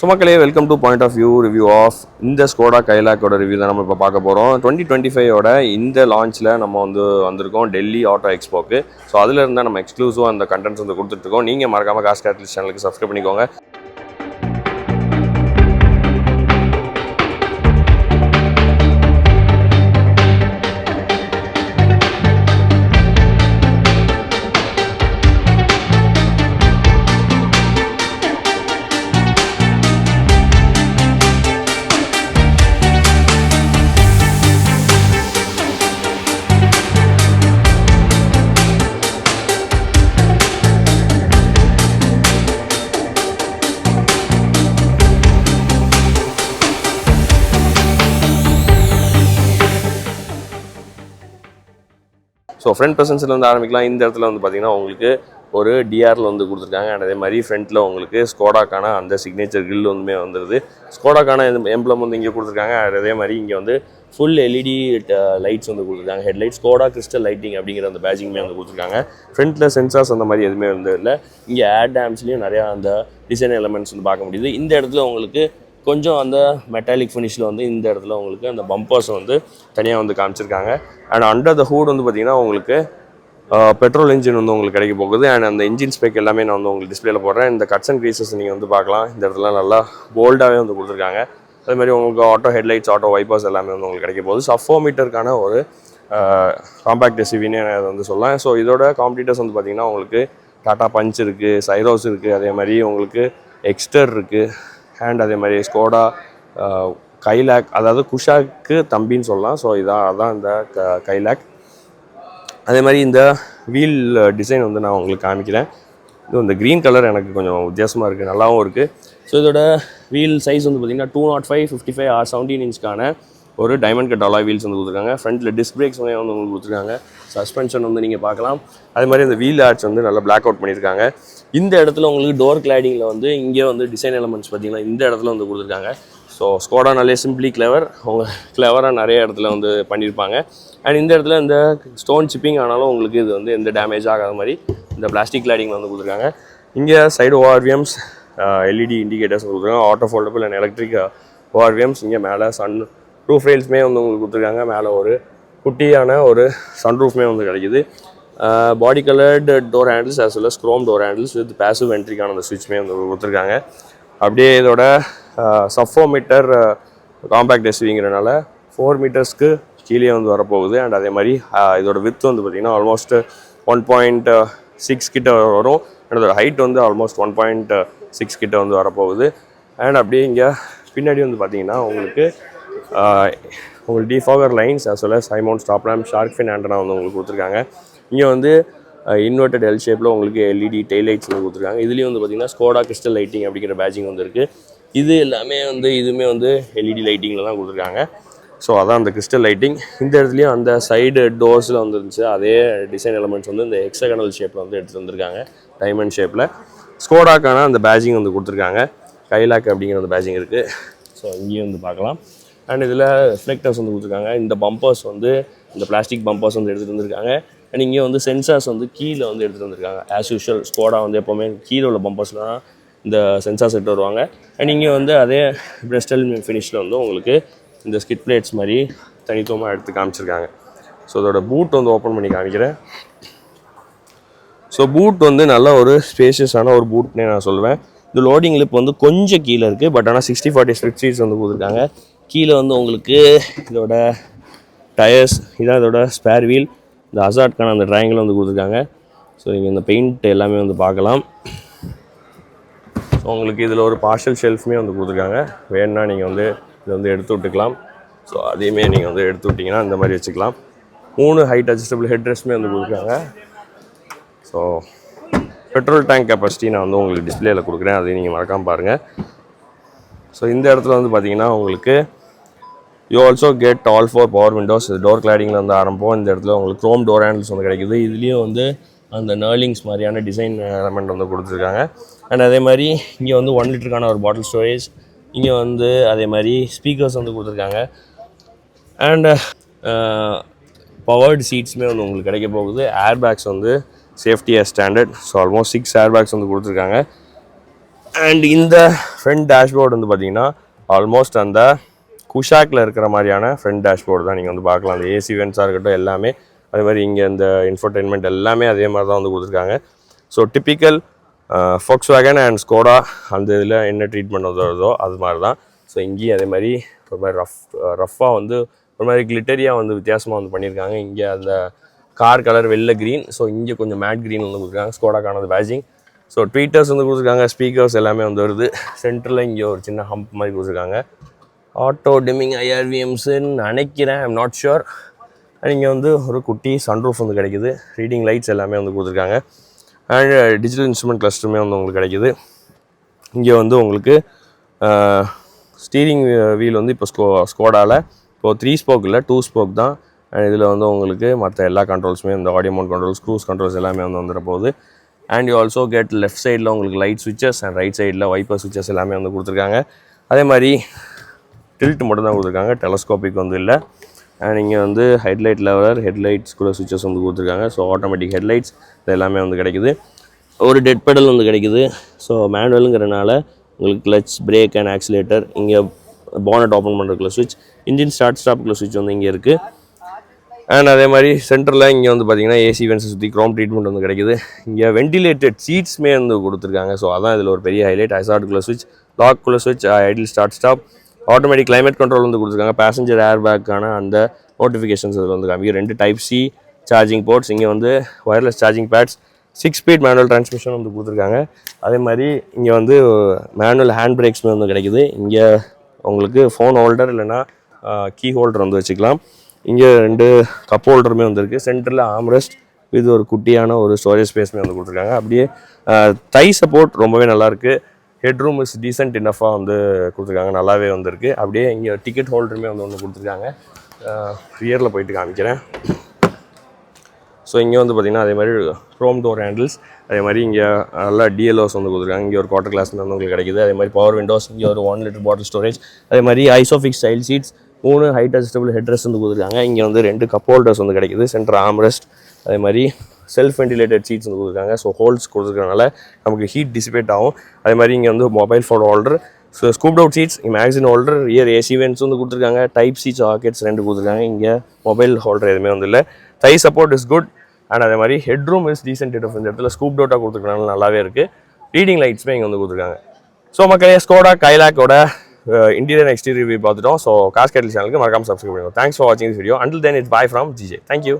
So மக்களே welcome to point of view review of இந்த Skoda கைலாக்கோட ரிவ்யூ தான் நம்ம இப்போ பார்க்க போகிறோம் டுவெண்ட்டி டுவெண்ட்டி ஃபைவோட இந்த லான்ச்சில் நம்ம வந்து வந்திருக்கோம் டெல்லி ஆட்டோ எக்ஸ்போக்கு ஸோ அதில் இருந்தால் நம்ம எக்ஸ்க்ளூசிவாக அந்த கண்டென்ட்ஸ் வந்து கொடுத்துட்ருக்கோம் நீங்கள் மறக்காமல் காசு கேட்டலிஸ்ட் சேனலுக்கு சப்ஸ்கிரைப் பண்ணிக்கோங்க. ஸோ ஃப்ரண்ட் ப்ரெசன்ஸில் வந்து ஆரம்பிக்கலாம். இந்த இடத்துல வந்து பார்த்தீங்கன்னா உங்களுக்கு ஒரு டிஆரில் வந்து கொடுத்துருக்காங்க. அண்ட் அதே மாதிரி ஃப்ரண்ட்டில் உங்களுக்கு ஸ்கோடாக்கான அந்த சிக்னேச்சர் கில் வந்துமே வந்துடுது ஸ்கோடாக்கான எம்ப்ளம் வந்து இங்கே கொடுத்துருக்காங்க. அண்ட் அதே மாதிரி இங்கே வந்து ஃபுல் எல்இடி லைட்ஸ் வந்து கொடுத்துருக்காங்க. ஹெட்லைட் ஸ்கோடா கிறிஸ்டல் லைட்டிங் அப்படிங்கிற அந்த பேஜிங்குமே வந்து கொடுத்துருக்காங்க. ஃப்ரண்ட்டில் சென்சார்ஸ் அந்த மாதிரி எதுவுமே வந்து இல்லை. இங்கே ஏர் டேம்ஸ்லேயும் நிறையா அந்த டிசைன் எலமெண்ட்ஸ் வந்து பார்க்க முடியுது. இந்த இடத்துல உங்களுக்கு கொஞ்சம் அந்த மெட்டாலிக் ஃபினிஷில் வந்து இந்த இடத்துல உங்களுக்கு அந்த பம்பர்ஸ் வந்து தனியாக வந்து காமிச்சிருக்காங்க. அண்ட் அண்டர் த ஹூட் வந்து பார்த்திங்கன்னா உங்களுக்கு பெட்ரோல் இன்ஜின் வந்து உங்களுக்கு கிடைக்க போகுது. அண்ட் அந்த இன்ஜின் ஸ்பெக் எல்லாமே நான் வந்து உங்களுக்கு டிஸ்பிளேல போடுறேன். இந்த கட்ஸ் அண்ட் க்ரீசஸ் நீங்கள் வந்து பார்க்கலாம். இந்த இடத்துல நல்லா போல்டாகவே வந்து கொடுத்துருக்காங்க. அதே மாதிரி உங்களுக்கு ஆட்டோ ஹெட்லைட்ஸ் ஆட்டோ வைப்பர்ஸ் எல்லாமே வந்து உங்களுக்கு கிடைக்க போகுது. சஃபோ மீட்டருக்கான ஒரு காம்பேக்ட் எஸ்யூவின்னு அதை வந்து சொல்லலாம். ஸோ இதோட காம்படிட்டர்ஸ் வந்து பார்த்தீங்கன்னா உங்களுக்கு டாட்டா பஞ்ச் இருக்குது சைரோஸ் இருக்குது அதே மாதிரி உங்களுக்கு எக்ஸ்டர் இருக்குது ஹேண்ட் அதே மாதிரி ஸ்கோடா கைலாக் அதாவது குஷாக்கு தம்பின்னு சொல்லலாம். ஸோ இதான் அதான் இந்த க கைலாக் அதே மாதிரி இந்த வீல் டிசைன் வந்து நான் உங்களுக்கு காமிக்கிறேன். இது இந்த க்ரீன் கலர் எனக்கு கொஞ்சம் வித்தியாசமாக இருக்குது நல்லாவும் இருக்குது ஸோ இதோட வீல் சைஸ் வந்து பார்த்திங்கன்னா two nought five fifty five R seventeen இன்ச்க்கான ஒரு டைமண்ட் கட் அலாய் வீல்ஸ் வந்து கொடுத்துருக்காங்க. ஃப்ரண்ட்டில் டிஸ்க் பிரேக்ஸ் வந்து உங்களுக்கு கொடுத்துருக்காங்க. சஸ்பென்ஷன் வந்து நீங்கள் பார்க்கலாம். அதே மாதிரி அந்த வீல் ஆர்ட்ஸ் வந்து நல்லா பிளாக் அவுட் பண்ணியிருக்காங்க. இந்த இடத்துல உங்களுக்கு டோர் கிளாடிங்கில் வந்து இங்கே வந்து டிசைன் எலமெண்ட்ஸ் பார்த்தீங்கன்னா இந்த இடத்துல வந்து கொடுத்துருக்காங்க. ஸோ ஸ்கோடானாலே சிம்பிளி கிளவர் அவங்க கிளவராக நிறைய இடத்துல வந்து பண்ணியிருப்பாங்க. அண்ட் இந்த இடத்துல இந்த ஸ்டோன் சிப்பிங் ஆனாலும் உங்களுக்கு இது வந்து எந்த டேமேஜ் ஆகாத மாதிரி இந்த பிளாஸ்டிக் கிளாடிங் வந்து கொடுத்துருக்காங்க. இங்கே சைடு ஓஆர்விஎம்ஸ் எல்இடி இண்டிகேட்டர்ஸ் கொடுத்துருக்காங்க. Auto foldable and electric ORVMs இங்கே மேலே சன் ரூஃப் ரெயில்ஸுமே வந்து உங்களுக்கு கொடுத்துருக்காங்க. மேலே ஒரு குட்டியான ஒரு சன் ரூஃப்மே வந்து கிடைக்குது. Body coloured door handles as well as chrome door handles with passive என்ட்ரிக்கான அந்த சுவிட்ச்மே வந்து கொடுத்துருக்காங்க. அப்படியே இதோட சஃபோ மீட்டர் காம்பேக்ட் எஸ்விங்கிறனால ஃபோர் மீட்டர்ஸ்க்கு கீழே வந்து வரப்போகுது. அண்ட் அதே மாதிரி இதோட வித் வந்து பார்த்திங்கன்னா ஆல்மோஸ்ட் ஒன் பாயிண்ட் சிக்ஸ் கிட்ட வரும். அண்ட் அதோட ஹைட் வந்து ஆல்மோஸ்ட் ஒன் பாயிண்ட் சிக்ஸ் கிட்ட வந்து வரப்போகுது. அண்ட் அப்படியே இங்கே பின்னாடி வந்து பார்த்திங்கன்னா உங்களுக்கு உங்களுக்கு defogger lines as well as high mount stop lamp shark fin antenna வந்து உங்களுக்கு கொடுத்துருக்காங்க. இங்கே வந்து இன்வெர்டட் எல் ஷேப்பில் உங்களுக்கு எல்இடி டெய்ல் லைட்ஸ் வந்து கொடுத்துருக்காங்க. இதுலேயும் வந்து பார்த்தீங்கன்னா ஸ்கோடா கிறிஸ்டல் லைட்டிங் அப்படிங்கிற பேஜிங் வந்து இருக்குது இது எல்லாமே வந்து இதுவுமே வந்து எல்இடி லைட்டிங்கில் தான் கொடுத்துருக்காங்க. ஸோ அதான் அந்த கிறிஸ்டல் லைட்டிங் இந்த இடத்துலையும் அந்த சைடு டோர்ஸில் வந்துருந்துச்சு அதே டிசைன் எலமெண்ட்ஸ் வந்து இந்த எக்ஸகனல் ஷேப்பில் வந்து எடுத்துகிட்டு வந்திருக்காங்க. டைமண்ட் ஷேப்பில் ஸ்கோடாக்கான அந்த பேஜிங் வந்து கொடுத்துருக்காங்க. கைலாக் அப்படிங்கிற அந்த பேஜிங் இருக்குது ஸோ இங்கேயும் வந்து பார்க்கலாம். அண்ட் இதில் ரிஃப்ளெக்டர்ஸ் வந்து கொடுத்துருக்காங்க. இந்த பம்பர்ஸ் வந்து இந்த பிளாஸ்டிக் பம்பர்ஸ் வந்து எடுத்துகிட்டு வந்திருக்காங்க. அண்ட் இங்கே வந்து சென்சார்ஸ் வந்து கீழே வந்து எடுத்துகிட்டு வந்திருக்காங்க. ஆஸ் யூஷுவல் ஸ்கோடா வந்து எப்போவுமே கீழே உள்ள பம்பர்ஸில் தான் இந்த சென்சார்ஸ் எடுத்து வருவாங்க. அண்ட் இங்கே வந்து அதே பிரெஸ்டல் ஃபினிஷில் வந்து உங்களுக்கு இந்த ஸ்கிட் பிளேட்ஸ் மாதிரி தனித்துவமாக எடுத்து காமிச்சிருக்காங்க. ஸோ அதோட பூட் வந்து ஓப்பன் பண்ணி காமிக்கிறேன். ஸோ பூட் வந்து நல்ல ஒரு ஸ்பேஷியஸான ஒரு பூட்னே நான் சொல்லுவேன் இந்த லோடிங் லிப் வந்து கொஞ்சம் கீழே இருக்குது பட் ஆனால் சிக்ஸ்டி ஃபார்ட்டி ஸ்ட்ரிக் சீட்ஸ் வந்து கொடுத்துருக்காங்க. கீழே வந்து உங்களுக்கு இதோட டயர்ஸ் இதான் இதோட ஸ்பேர் வீல் இந்த அசாட்கான அந்த ட்ராயிங்கில் வந்து கொடுத்துருக்காங்க. ஸோ நீங்கள் இந்த பெயிண்ட் எல்லாமே வந்து பார்க்கலாம். ஸோ உங்களுக்கு இதில் ஒரு பார்ஷல் ஷெல்ஃப்மே வந்து கொடுத்துருக்காங்க. வேணுன்னா நீங்கள் வந்து இதை வந்து எடுத்து விட்டுக்கலாம். ஸோ அதையுமே நீங்கள் வந்து எடுத்து விட்டிங்கன்னா இந்த மாதிரி வச்சுக்கலாம். மூணு ஹைட் அட்ஜஸ்டபிள் ஹெட் ரெஸ்ட்மே வந்து கொடுக்குறாங்க ஸோ பெட்ரோல் டேங்க் கெப்பாசிட்டி நான் வந்து உங்களுக்கு டிஸ்பிளேயில் கொடுக்குறேன். அதையும் நீங்கள் மறக்காமல் பாருங்கள் ஸோ இந்த இடத்துல வந்து பார்த்தீங்கன்னா உங்களுக்கு you also get all four power windows door கிளாடிங்கில் வந்து ஆரம்பம் இந்த இடத்துல உங்களுக்கு க்ரோம் டோர் ஹேண்டில்ஸ் வந்து கிடைக்குது. இதுலேயும் வந்து அந்த நர்லிங்ஸ் மாதிரியான டிசைன் எலமெண்ட் வந்து கொடுத்துருக்காங்க. அண்ட் அதே மாதிரி இங்கே வந்து ஒன் லிட்டருக்கான ஒரு பாட்டில் ஸ்டோரேஜ் இங்கே வந்து அதே மாதிரி ஸ்பீக்கர்ஸ் வந்து கொடுத்துருக்காங்க. அண்டு பவர்டு சீட்ஸுமே வந்து உங்களுக்கு கிடைக்க போகுது. ஏர் பேக்ஸ் வந்து safety standard so almost six air bags வந்து கொடுத்துருக்காங்க. அண்ட் இந்த ஃப்ரண்ட் டேஷ்போர்டு வந்து பார்த்தீங்கன்னா ஆல்மோஸ்ட் அந்த குஷாக்கில் இருக்கிற மாதிரியான ஃப்ரண்ட் டேஷ்போர்டு தான் நீங்கள் வந்து பார்க்கலாம். அந்த ஏசி வென்ஸாக இருக்கட்டும் எல்லாமே. அதே மாதிரி இங்கே இந்த இன்ஃபர்டெயின்மெண்ட் எல்லாமே அதே மாதிரி தான் வந்து கொடுத்துருக்காங்க. So typical Volkswagen and Skoda அந்த இதில் என்ன ட்ரீட்மெண்ட் வந்து வருதோ அது மாதிரி தான். ஸோ இங்கேயும் அதே மாதிரி ஒரு மாதிரி ரஃப் ரஃப்பாக வந்து ஒரு மாதிரி கிளிட்டரியாக வந்து வித்தியாசமாக வந்து பண்ணியிருக்காங்க. இங்கே அந்த கார் கலர் வெள்ளை க்ரீன் ஸோ இங்கே கொஞ்சம் மேட் க்ரீன் வந்து கொடுத்துருக்காங்க. ஸ்கோடாக்கானது பேஜிங் ஸோ ட்வீட்டர்ஸ் வந்து கொடுத்துருக்காங்க. ஸ்பீக்கர்ஸ் எல்லாமே வந்து வருது. சென்டரில் இங்கே ஒரு சின்ன ஹம்ப் மாதிரி கொடுத்துருக்காங்க. ஆட்டோ டிமிங் ஐஆர்விஎம்ஸுன்னு நினைக்கிறேன். ஐம் நாட் ஷுர் அண்ட் இங்கே வந்து ஒரு குட்டி சன்ரூஃப் வந்து கிடைக்குது. ரீடிங் லைட்ஸ் எல்லாமே வந்து கொடுத்துருக்காங்க. அண்ட் டிஜிட்டல் இன்ஸ்ட்ருமெண்ட் கிளஸ்டருமே வந்து உங்களுக்கு கிடைக்குது. இங்கே வந்து உங்களுக்கு uh, ஸ்டீரிங் வீல் வந்து இப்போ ஸ்கோ ஸ்கோடாவில் இப்போ த்ரீ ஸ்போக் இல்லை டூ ஸ்போக் தான். அண்ட் இதில் வந்து உங்களுக்கு மற்ற எல்லா கண்ட்ரோல்ஸுமே இந்த audio mode controls cruise controls எல்லாமே வந்து வந்துட போகுது. And you also get left சைடில் உங்களுக்கு லைட் சுவிச்சஸ் அண்ட் ரைட் சைடில் வைப்பர் சுவிச்சஸ் எல்லாமே வந்து கொடுத்துருக்காங்க. அதே மாதிரி டில்ட் மட்டும் தான் கொடுத்துருக்காங்க. டெலஸ்கோபிக் வந்து இல்லை. அண்ட் இங்கே வந்து ஹெட்லைட் லெவலர் ஹெட்லைட்ஸ் கூட சுவிச்சஸ் வந்து கொடுத்துருக்காங்க. ஸோ ஆட்டோமேட்டிக் ஹெட்லைட்ஸ் இது எல்லாமே வந்து கிடைக்குது. ஒரு டெட் பெடல் வந்து கிடைக்குது. ஸோ மேனுவலுங்கிறனால உங்களுக்கு கிளச் பிரேக் அண்ட் ஆக்சிலேட்டர் இங்கே பானட் ஓப்பன் பண்ணுறதுக்குள்ள சுவிட்ச் இன்ஜின் ஸ்டார்ட் ஸ்டாப்புக்குள்ள சுவிட்ச் வந்து இங்கே இருக்குது அண்ட் அதே மாதிரி சென்டரில் இங்கே வந்து பார்த்தீங்கன்னா ஏசி வென்ஸை சுற்றி க்ரோம் ட்ரீட்மெண்ட் வந்து கிடைக்குது. இங்கே வென்டிலேட்டட் சீட்ஸ்மே வந்து கொடுத்துருக்காங்க. ஸோ அதான் இதில் ஒரு பெரிய ஹைலைட் ஐசார்டுக்குள்ள சுவிட்ச் லாக்குள்ளே சுவிட்ச் idle start stop automatic climate control வந்து கொடுத்துருக்காங்க. பேசஞ்சர் ஏர் பேக்கான அந்த நோட்டிஃபிகேஷன்ஸ் இதில் வந்து காமிக்கும் ரெண்டு டைப் சி சார்ஜிங் போர்ட்ஸ் இங்கே வந்து wireless charging pads six speed manual transmission வந்து கொடுத்துருக்காங்க. அதே மாதிரி இங்கே வந்து மேனுவல் ஹேண்ட் பிரேக்ஸ்மே வந்து கிடைக்குது. இங்கே உங்களுக்கு ஃபோன் ஹோல்டர் இல்லைன்னா கீ ஹோல்டர் வந்து வச்சுக்கலாம். இங்கே ரெண்டு கப் ஹோல்டருமே வந்துருக்கு. சென்டரில் ஆம்ரெஸ்ட் இது ஒரு குட்டியான ஒரு ஸ்டோரேஜ் ஸ்பேஸ்மே வந்து கொடுத்துருக்காங்க. அப்படியே தை சப்போர்ட் ரொம்பவே நல்லாயிருக்கு ஹெட் ரூம் இஸ் டீசென்ட் இனஃபாக வந்து கொடுத்துருக்காங்க. நல்லாவே வந்திருக்கு. அப்படியே இங்கே டிக்கெட் ஹோல்டருமே வந்து ஒன்று கொடுத்துருக்காங்க. ரியரில் போயிட்டு காமிக்கிறேன். ஸோ இங்கே வந்து பார்த்திங்கன்னா அதே மாதிரி ரோம் டோர் ஹேண்டில்ஸ் அதே மாதிரி இங்கே நல்லா டிஎல்ஓஸ் வந்து கொடுத்துருக்காங்க. இங்கே ஒரு குவார்டர் கிளாஸ் வந்து உங்களுக்கு கிடைக்குது. அதே மாதிரி பவர் விண்டோஸ் இங்கே ஒரு ஒன் லிட்டர் பாட்டில் ஸ்டோரேஜ் அதே மாதிரி ஐசோஃபிக் ஸ்டைல் சீட்ஸ் மூணு ஹைட் அட்ஜஸ்டபிள் ஹெட்ரஸ் வந்து கொடுத்துருக்காங்க. இங்கே வந்து ரெண்டு கப் ஹோல்டர்ஸ் வந்து கிடைக்குது. சென்டர் ஆம்ரெஸ்ட் அதே மாதிரி செல்ஃப் வென்டிலேட்டட் சீட்ஸ் வந்து கொடுத்துருக்காங்க. ஸோ ஹோல்ஸ் கொடுத்துருக்கனால நமக்கு ஹீட் டிசிபேட் ஆகும். அதே மாதிரி இங்கே வந்து mobile phone holder so scooped out seats magazine holder rear AC vents வந்து கொடுத்துருக்காங்க. டைப் சீட்ஸ் ஆக்கெட்ஸ் ரெண்டு கொடுத்துருக்காங்க. இங்கே மொபைல் ஹோல்டர் எதுவுமே வந்து இல்லை. Thigh support is good and அதே மாதிரி head room is decent it இந்த இடத்துல ஸ்கூப் டவுட்டாக கொடுத்துருக்கனால நல்லாவே இருக்குது ரீடிங் லைட்ஸுமே இங்கே வந்து கொடுத்துருக்காங்க. ஸோ மக்களே ஸ்கோடா கைலாக்கோட இன்டீரியர் எக்ஸ்டீரியர் ரிவ்யூ பார்த்துட்டோம். ஸோ காஸ்கேட்டல் சேனலுக்கு மறக்காம சப்ஸ்கிரைப் பண்ணுங்க தேங்க்ஸ் ஃபார் வாட்சிங் this video until then it's bye from GJ thank you